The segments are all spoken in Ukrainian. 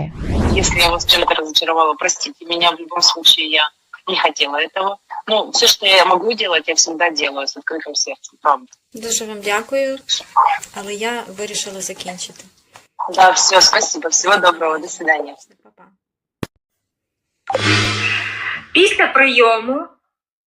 виглядає. Если я вас чем-то разочаровала, простите меня, в любом случае я не хотела этого. Ну, все, что я могу делать, я всегда делаю с открытым сердцем, правда. Дуже вам дякую, але я вирішила закінчити. Да, все, спасибо, всего доброго, до свидания. Па-па. Після прийому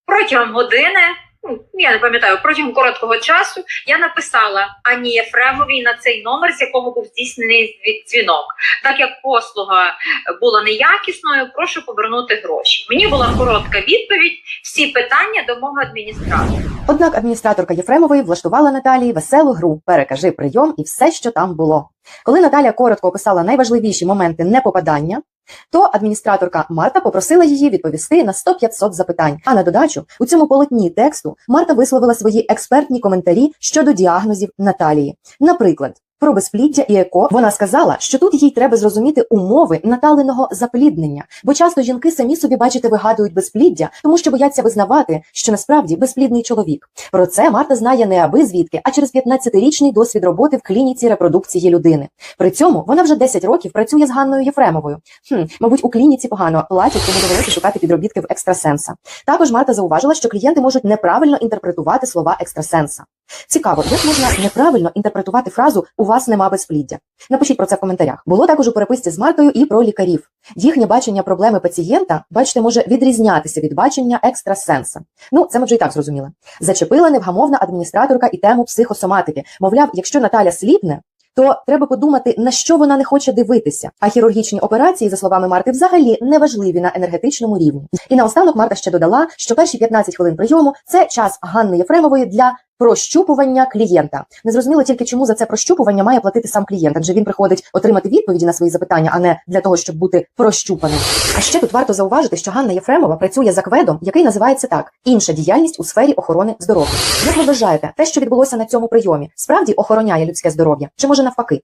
протягом години, ну я не пам'ятаю, протягом короткого часу я написала Ані Єфремовій на цей номер, з якого був здійснений дзвінок. Так як послуга була неякісною, прошу повернути гроші. Мені була коротка відповідь. Всі питання до мого адміністратора. Однак адміністраторка Єфремової влаштувала Наталії веселу гру Перекажи прийом і все, що там було. Коли Наталя коротко описала найважливіші моменти непопадання, то адміністраторка Марта попросила її відповісти на 100-500 запитань. А на додачу у цьому полотні тексту Марта висловила свої експертні коментарі щодо діагнозів Наталії. Наприклад. Про безпліддя і еко вона сказала, що тут їй треба зрозуміти умови наталеного запліднення, бо часто жінки самі собі бачите вигадують безпліддя, тому що бояться визнавати, що насправді безплідний чоловік. Про це Марта знає не аби звідки, а через 15-річний досвід роботи в клініці репродукції людини. При цьому вона вже 10 років працює з Ганною Єфремовою. Хм, мабуть, у клініці погано платять, тому довелося шукати підробітки в екстрасенса. Також Марта зауважила, що клієнти можуть неправильно інтерпретувати слова екстрасенса. Цікаво, як можна неправильно інтерпретувати фразу у вас нема безпліддя. Напишіть про це в коментарях. Було також у переписці з Мартою і про лікарів. Їхнє бачення проблеми пацієнта, бачите, може відрізнятися від бачення екстрасенса. Ну, це ми вже і так зрозуміли. Зачепила невгамовна адміністраторка і тему психосоматики. Мовляв, якщо Наталя сліпне, то треба подумати, на що вона не хоче дивитися. А хірургічні операції, за словами Марти, взагалі не важливі на енергетичному рівні. І наостанок Марта ще додала, що перші 15 хвилин прийому це час Ганни Єфремової для прощупування клієнта. Не зрозуміло тільки, чому за це прощупування має платити сам клієнт, адже він приходить отримати відповіді на свої запитання, а не для того, щоб бути прощупаним. А ще тут варто зауважити, що Ганна Єфремова працює за кведом, який називається так: інша діяльність у сфері охорони здоров'я. Як ви вважаєте, те, що відбулося на цьому прийомі, справді охороняє людське здоров'я, чи може навпаки?